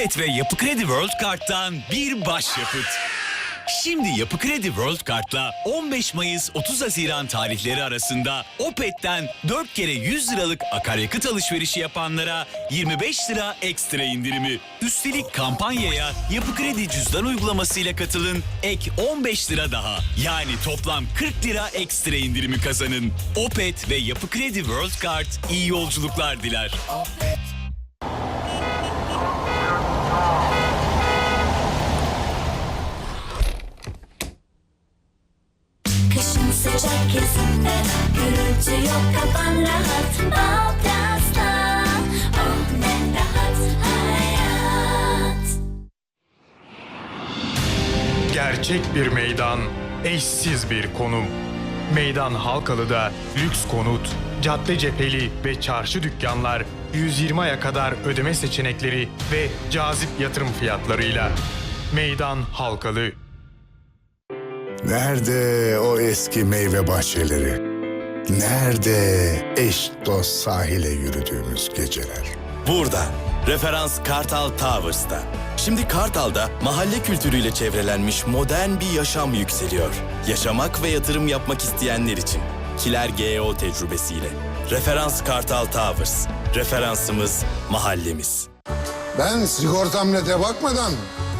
Opet ve Yapı Kredi World Kart'tan bir başyapıt. Şimdi Yapı Kredi World Kart'la 15 Mayıs 30 Haziran tarihleri arasında Opet'ten 4 kere 100 liralık akaryakıt alışverişi yapanlara 25 lira ekstra indirimi. Üstelik kampanyaya Yapı Kredi cüzdan uygulamasıyla katılın ek 15 lira daha. Yani toplam 40 lira ekstra indirimi kazanın. Opet ve Yapı Kredi World Kart iyi yolculuklar diler. Kışın ferah Gürültü yok kafan rahat Bağdat'ta Oh ne rahat hayat Gerçek bir meydan, eşsiz bir konum. Meydan Halkalı'da lüks konut, cadde cepheli ve çarşı dükkanlar 120 aya kadar ödeme seçenekleri ve cazip yatırım fiyatlarıyla. Meydan Halkalı. Nerede o eski meyve bahçeleri? Nerede eş dost sahile yürüdüğümüz geceler? Burada. Referans Kartal Towers'ta. Şimdi Kartal'da mahalle kültürüyle çevrelenmiş modern bir yaşam yükseliyor. Yaşamak ve yatırım yapmak isteyenler için. Kiler GEO tecrübesiyle. Referans Kartal Towers. Referansımız mahallemiz. Ben sigortam nete bakmadan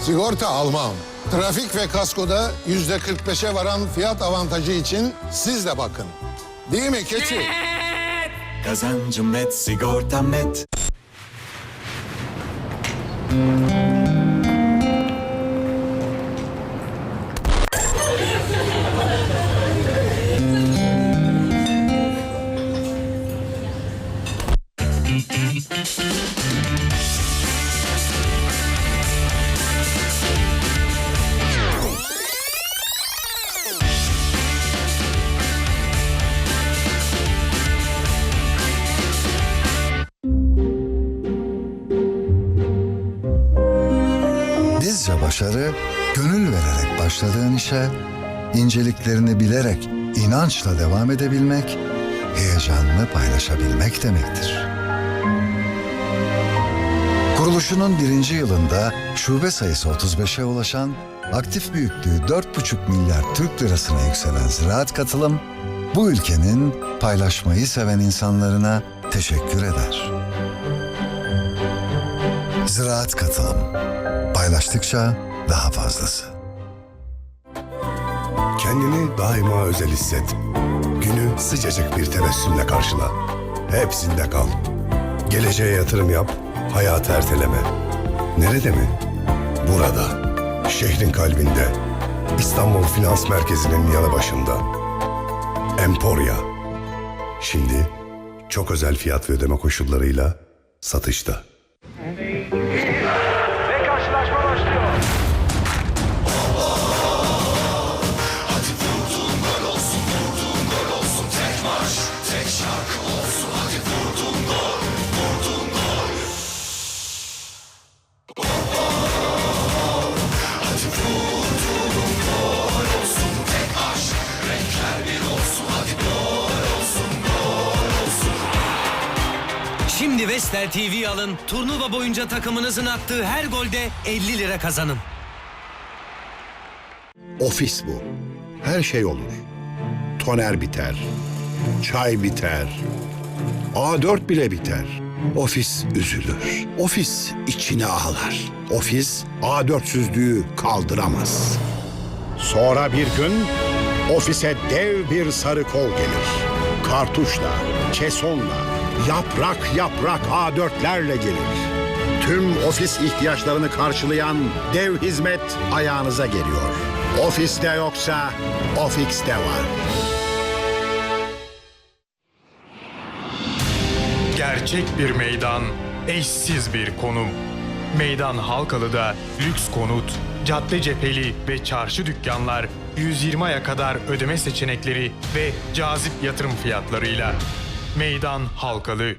sigorta almam. Trafik ve kaskoda yüzde 45'e varan fiyat avantajı için siz de bakın. Değil mi keçi? Kazancım net, sigortam net. Başarı, gönül vererek başladığın işe, inceliklerini bilerek, inançla devam edebilmek, heyecanını paylaşabilmek demektir. Kuruluşunun birinci yılında şube sayısı 35'e ulaşan, aktif büyüklüğü 4,5 milyar Türk lirasına yükselen ziraat katılım, bu ülkenin paylaşmayı seven insanlarına teşekkür eder. Ziraat katılım. Paylaştıkça daha fazlası. Kendini daima özel hisset. Günü sıcacık bir tebessümle karşıla. Hepsinde kal. Geleceğe yatırım yap, hayatı erteleme. Nerede mi? Burada. Şehrin kalbinde. İstanbul Finans Merkezi'nin yanı başında. Emporia. Şimdi çok özel fiyat ve ödeme koşullarıyla satışta. Vestel TV alın, turnuva boyunca takımınızın attığı her golde 50 lira kazanın. Ofis bu. Her şey olur. Toner biter. Çay biter. A4 bile biter. Ofis üzülür. Ofis içine ağlar. Ofis A4'süzlüğü kaldıramaz. Sonra bir gün ofise dev bir sarı kol gelir. Kartuşla, kesonla, yaprak yaprak A4'lerle gelir. Tüm ofis ihtiyaçlarını karşılayan dev hizmet ayağınıza geliyor. Ofiste yoksa Ofix'te var. Gerçek bir meydan, eşsiz bir konum. Meydan Halkalı'da lüks konut, cadde cepheli ve çarşı dükkanlar 120 aya kadar ödeme seçenekleri ve cazip yatırım fiyatlarıyla. Meydan Halkalı.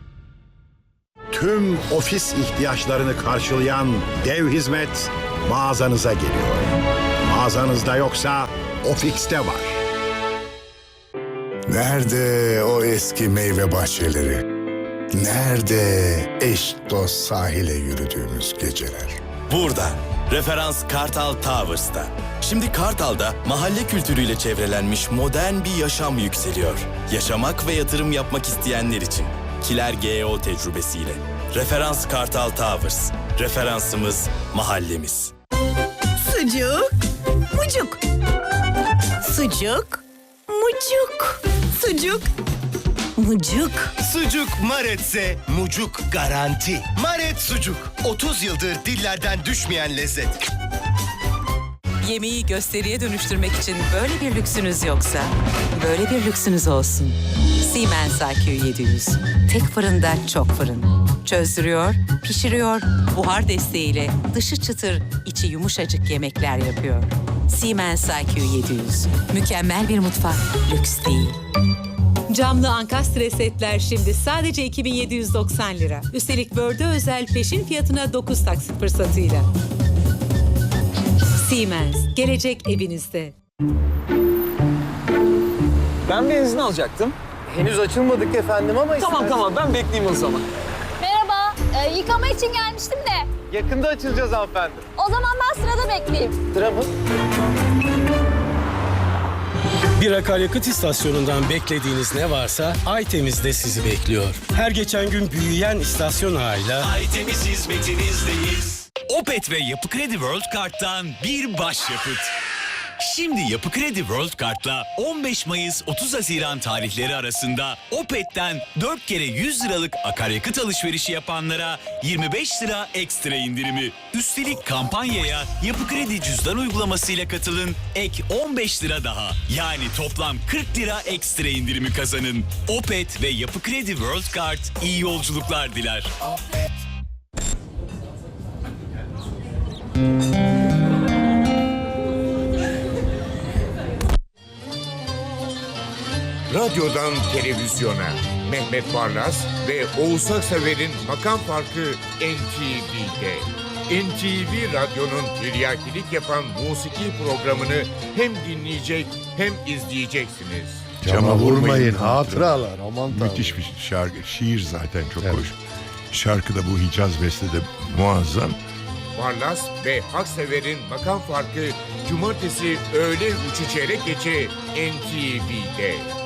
Tüm ofis ihtiyaçlarını karşılayan dev hizmet mağazanıza geliyor. Mağazanızda yoksa Ofix'te var. Nerede o eski meyve bahçeleri? Nerede eş dost sahile yürüdüğümüz geceler? burada. Referans Kartal Towers'ta. Şimdi Kartal'da mahalle kültürüyle çevrelenmiş modern bir yaşam yükseliyor. Yaşamak ve yatırım yapmak isteyenler için. Kiler GEO tecrübesiyle. Referans Kartal Towers. Referansımız mahallemiz. Sucuk, mucuk. Sucuk, mucuk. Sucuk, mucuk. Sucuk maretse mucuk garanti. Maret sucuk. 30 yıldır dillerden düşmeyen lezzet. Yemeği gösteriye dönüştürmek için böyle bir lüksünüz yoksa, böyle bir lüksünüz olsun. Siemens IQ 700. Tek fırında çok fırın. Çözdürüyor, pişiriyor, buhar desteğiyle dışı çıtır, içi yumuşacık yemekler yapıyor. Siemens IQ 700. Mükemmel bir mutfak, lüks değil. Camlı ankastre setler şimdi sadece 2790 lira. Üstelik börde özel peşin fiyatına 9 taksit fırsatıyla. Siemens, gelecek evinizde. Ben benzin alacaktım. Henüz açılmadık efendim ama Tamam tamam ben bekleyeyim o zaman. Merhaba, e, yıkama için gelmiştim de. Yakında açılacağız hanımefendi. O zaman ben sırada bekleyeyim. Sıra mı? Bir akaryakıt istasyonundan beklediğiniz ne varsa Aytemiz'de sizi bekliyor. Her geçen gün büyüyen istasyon ağıyla Aytemiz hizmetinizdeyiz. Opet ve Yapı Kredi World Kart'tan bir başyapıt. Şimdi Yapı Kredi World Kart'la 15 Mayıs 30 Haziran tarihleri arasında Opet'ten 4 kere 100 liralık akaryakıt alışverişi yapanlara 25 lira ekstra indirimi. Üstelik kampanyaya Yapı Kredi cüzdan uygulamasıyla katılın ek 15 lira daha. Yani toplam 40 lira ekstra indirimi kazanın. Opet ve Yapı Kredi World Kart iyi yolculuklar diler. Radyodan televizyona Mehmet Barlas ve Oğuz Aksever'in makam farkı NTV'de. NTV Radyo'nun tiryakilik yapan musiki programını hem dinleyecek hem izleyeceksiniz. Cama vurmayın hatıralar aman Müthiş bir şarkı, şiir zaten çok hoş. Şarkıda bu Hicaz bestede muazzam. Barlas ve Haksever'in makam farkı Cumartesi öğle üçü çeyrek geçe NTV'de.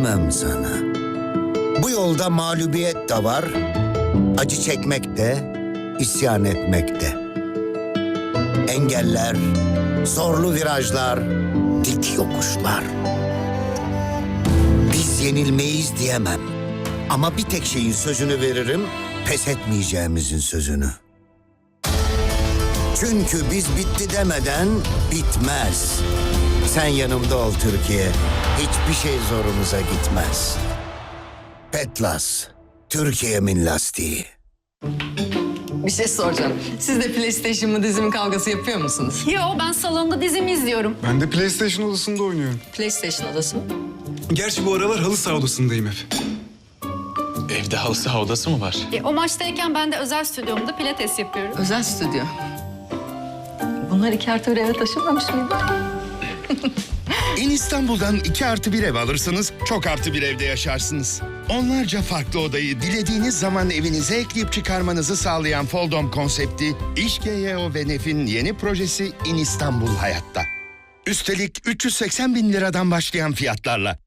Diyemem sana. Bu yolda mağlubiyet de var, acı çekmek de, isyan etmek de. Engeller, zorlu virajlar, dik yokuşlar. Biz yenilmeyiz diyemem. Ama bir tek şeyin sözünü veririm, pes etmeyeceğimizin sözünü. Çünkü biz bitti demeden bitmez. Sen yanımda ol Türkiye. Hiçbir şey zorumuza gitmez. Petlas, Türkiye'min lastiği. Bir şey soracağım. Siz de PlayStation mı dizi mi kavgası yapıyor musunuz? Yo, ben salonda dizimi izliyorum. Ben de PlayStation odasında oynuyorum. PlayStation odası mı? Gerçi bu aralar halı saha odasındayım hep. Evde halı saha odası mı var? E, o maçtayken ben de özel stüdyomda pilates yapıyorum. Özel stüdyo. Bunlar iki artı bir eve taşınmamış mıydı? İn İstanbul'dan 2 artı bir ev alırsanız çok artı bir evde yaşarsınız. Onlarca farklı odayı dilediğiniz zaman evinize ekleyip çıkarmanızı sağlayan Foldom konsepti İş GYO ve Nef'in yeni projesi İn İstanbul Hayat'ta. Üstelik 380 bin liradan başlayan fiyatlarla.